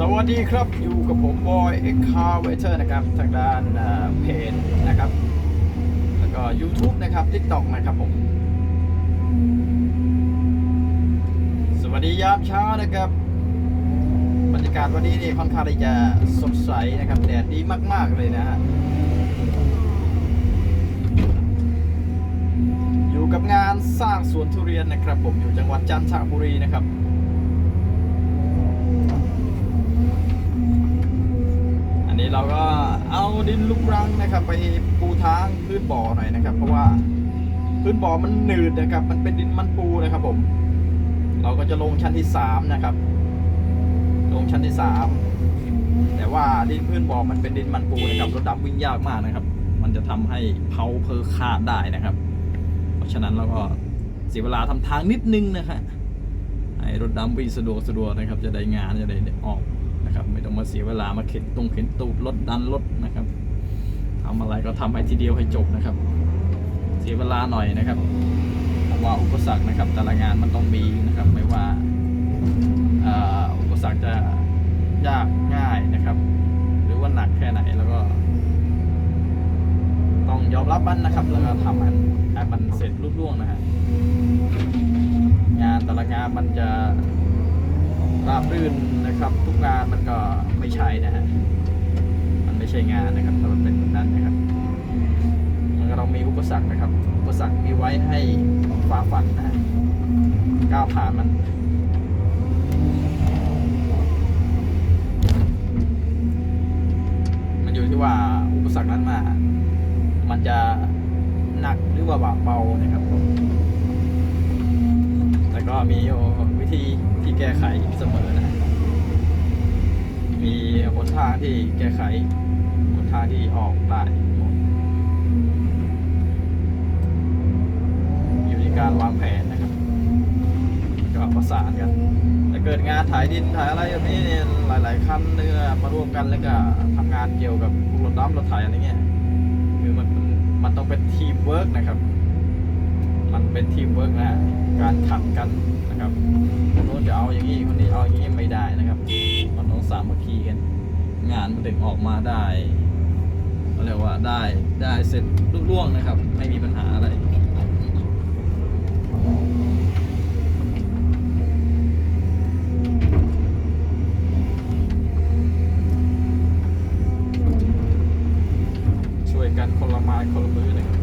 สวัสดีครับอยู่กับผมบอยเอ็กคาเวเตอร์นะครับ ทางด้านเพจนะครับ แล้วก็ YouTube นะครับ TikTok นะครับผม สวัสดียามเช้านะครับบรรยากาศวันนี้นี่ค่อนข้างที่จะสดใสนะครับแดดดีมาก ๆ เลยนะฮะอยู่กับงานสร้างสวนทุเรียนนะครับ ผมอยู่จังหวัดจันทบุรีนะครับ เอาดินลูกรังนะครับ ไปปูทางพื้นบ่อหน่อยนะครับ เพราะว่าพื้นบ่อมันหนืดนะครับ มันเป็นดินมันปูนะครับ ผม เราก็จะลงชั้นที่สามนะครับ ลงชั้นที่สามแต่ว่าดินพื้นบ่อมันเป็นดินมันปูนะครับรถดำวิ่งยากมากนะครับ มันจะทำให้เผาเพอขาดได้นะครับ เพราะฉะนั้นเราก็เสียเวลาทำทางนิดนึงนะครับให้รถดำวิ่งสะดวกสะดวกนะครับ จะได้งานจะได้ออก นะครับ ไม่ต้องมาเสียเวลามาเข็นตรงเข็นตูดรถดันรถนะครับทำอะไรก็ทำให้ทีเดียวให้จบนะครับ เสียเวลาหน่อยนะครับเพราะว่าอุปสรรคนะครับ แต่ละงานมันต้องมีนะครับ ไม่ว่าอุปสรรคจะยากง่ายนะครับ หรือว่าหนักแค่ไหนแล้วก็ ต้องยอมรับมันนะครับ แล้วก็ทำมันให้มันเสร็จรุ่ร่วงนะฮะงานแต่ละงานมันจะ ราบรื่นนะครับ ทุกงานมันก็ไม่ใช่นะฮะมันไม่ใช่งานนะครับถ้ามันเป็นแบบนั้นนะครับ มันก็ต้องมีอุปสรรคนะครับ อุปสรรคมีไว้ให้ฝ่าฟันนะฮะก้าวผ่านมันมันอยู่ที่ว่าอุปสรรคนั้นมา มันจะหนักหรือว่าเบานะครับผม ก็มีวิธีที่แก้ไขเสมอนะ มีหนทางที่แก้ไขหนทางที่ออกได้อยู่ที่การวางแผนนะครับ ก็ประสานกันถ้าเกิดงานถ่ายดินถ่ายอะไรแบบนี้เนี่ยหลายๆคันเนื้อมาร่วมกันแล้วก็ทำงานเกี่ยวกับพวกรถดัมรถไถอะไรเงี้ยคือมันมันต้องเป็นทีมเวิร์กนะครับ เป็นทีมเวิร์กนะการขัดกันนะครับคนโน้นจะเอาอย่างนี้คนนี้เอาอย่างนี้ไม่ได้นะครับ มันต้องสามัคคีกัน งานมันถึงออกมาได้เรียกว่าได้ได้เสร็จลุล่วงนะครับ ไม่มีปัญหาอะไรช่วยกันคนละไม้คนละมือนะครับ